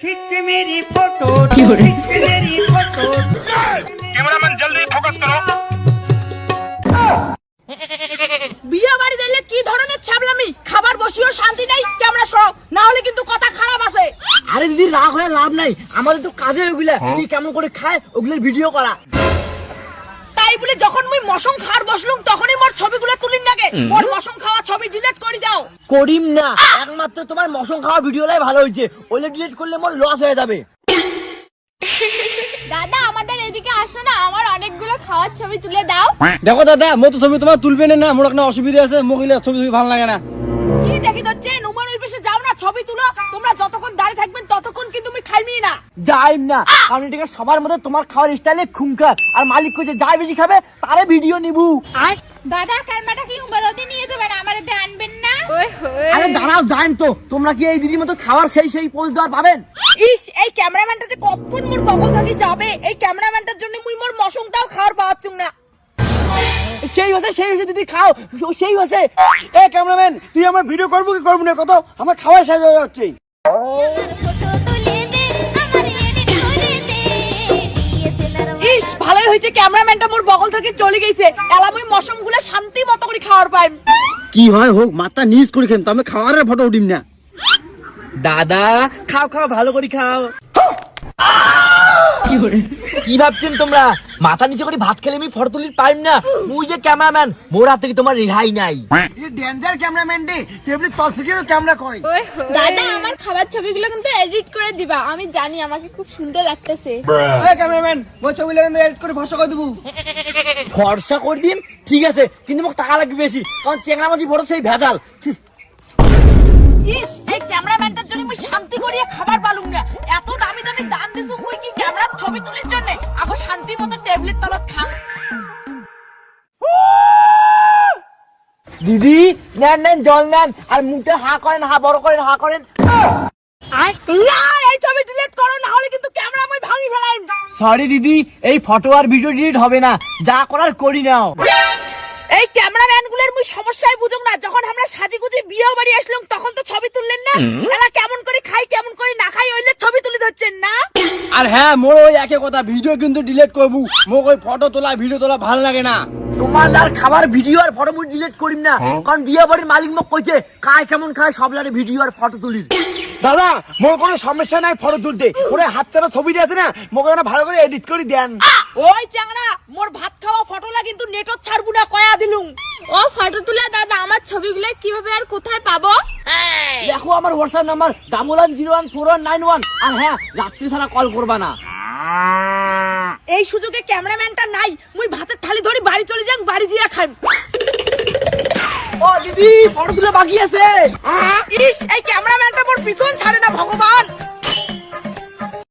खिंच मेरी फोटो खिंच मेरी फोटो कैमरामैन जल्दी फोकस करो বিয়ে বাড়ি দিলে কি ধরনের ছাবলামি খাবার বসিও শান্তি নেই ক্যামেরা সরাও না হলে কিন্তু কথা খারাপ আছে আরে দিদি রাগ হয়ে লাভ নাই আমাদের তো কাজে ওগুলা তুই কেমন করে খায় ওগুলোর ভিডিও করা তাই বলে যখন মুই মশম খাওয়ার বসলুম তখনই মোর ছবিগুলো তুলিন লাগে মোর মশম খাওয়া ছবি ডিলিট করে দাও। করিম না একমাত্র তোমার মশম খাওয়া ভিডিওটাই ভালো হয়েছে। ওইটা ডিলিট করলে মোর লস হয়ে যাবে। দাদা আমাদের এদিকে আসো না আমার অনেকগুলো খাওয়ার ছবি তুলে দাও। দেখো দাদা মো তো ছবি তোমার তুলবে না মোর একটা অসুবিধা আছে মহিলা ছবি ছবি ভালো লাগে না। কি দেখি যাচ্ছে নুমান ওই পাশে যাও না ছবি তুলো তোমরা যতক্ষণ দাঁড়িয়ে থাকবেন ততক্ষণ কিন্তু তুমি খাইমি না। যাইম না কারণ এটাকে সবার মধ্যে তোমার খাওয়ার স্টাইলে খুমকার আর মালিক কইছে যাই বেশি খাবে তারে ভিডিও নিবু। আর দাদা কালমাটা কি উমরতে নিয়ে যাবেন আমার এতে আনবেন না? আরে দাঁড়াও যাইম তো। তোমরা কি এই দিদির মতো খাবার সেই সেই পোজ দেওয়ার পাবেন? ইস এই ক্যামেরাম্যানটা যে কতক্ষণ মোর বগল থাকি যাবে? এই ক্যামেরাম্যানটার জন্য মুই মোর মশমটাও খাওয়ার পাওয়াচ্ছুম না। সেই হচ্ছে সেই হচ্ছে দিদি খাও। সেই হচ্ছে এ ক্যামেরাম্যান তুই আমার ভিডিও করব কি করব না কত? আমার খাওয়াই হয়ে যাচ্ছে। ইস ভালোই হয়েছে ক্যামেরাম্যানটা মোর বগল থেকে চলে গেছে। এলা মুই মশমগুলো শান্তি মতো করে খাওয়ার পাই কি হয় হোক মাথা নিজ করে খেম আমি খাওয়ারের ফটো উঠিম না। দাদা খাও খাও ভালো করে খাও। কি ভাবছেন তোমরা? মাথা নিচে করে ভাত খেলে আমি ফটো তুলির পাইম না? মুই যে ক্যামেরাম্যান মোর হাত থেকে তোমার রেহাই নাই? ডেঞ্জার ক্যামেরাম্যান রে তেমনি তল ক্যামেরা করে দাদা আমার খাবার ছবিগুলো কিন্তু এডিট করে দিবা। আমি জানি আমাকে খুব সুন্দর লাগতেছে। এ ক্যামেরাম্যান মো ছবি লাগে এডিট করে ভাষা করে দেবো। ফর্সা করে দিম? ঠিক আছে কিন্তু মোক টাকা লাগবে বেশি। কারণ চেংড়া মাঝি ফটো সেই ভেজাল। ইস এই ক্যামেরাম্যানটার জন্য মুই শান্তি করিয়া খাবার পালুম না। এত দামি দামি দাম দিছু মুই কি ছবি তুলির জন্য আগো শান্তি মতো টেবলেট তলত খাম দিদি নেন নেন জল নেন। আর মুখটা হা করেন হা বড় করেন হা করেন। না এই ছবি ডিলিট করো না হলে কিন্তু ক্যামেরা মুই ভাঙি ফেলাইম। সরি দিদি এই ফটো আর ভিডিও ডিলিট হবে না। যা করার করি নাও। এই ক্যামেরাম্যানগুলোর মুই সমস্যায় বুঝুম না। যখন আমরা সাজি গুজি বিয়ে বাড়ি আসলাম তখন তো ছবি তুললেন না? এলা কেমন করে খাই কেমন করে না খাই ওইলে ছবি তুলে ধরছেন না? আর হ্যাঁ মোর ওই একই কথা ভিডিও কিন্তু ডিলিট করব। মোক ওই ফটো তোলা ভিডিও তোলা ভালো লাগে না। তোমার লার খাবার ভিডিও আর ফটো মুই ডিলিট করিম না। কারণ বিয়ে বাড়ির মালিক মোক কইছে খায় কেমন খায় সব লারে ভিডিও আর ফটো তুলির দাদা মোর কোনো সমস্যা নাই ফটো তুলতে ওরে হাত চালা ছবি আছে না মোক ওরা ভালো করে এডিট করে দেন। ওই চাংড়া মোর ভাত খাওয়া ফটোলা কিন্তু নেটত ছাড়বু না কয়া দিলুম। ও ফটো তুলে দাদা আমার ছবিগুলো কীভাবে আর কোথায় পাবো? দেখো আমার WhatsApp number one zero one four one nine one আর হ্যাঁ রাত্রি ছাড়া কল করবা না। এই সুযোগে ক্যামেরাম্যানটা নাই মুই ভাতের থালি ধরি বাড়ি চলে যাং বাড়ি জিয়া খাই দিদি ফটো তুলে বাকি আছে। ইস এই ক্যামেরাম্যানটা মোর পিছন ছাড়ে না ভগবান।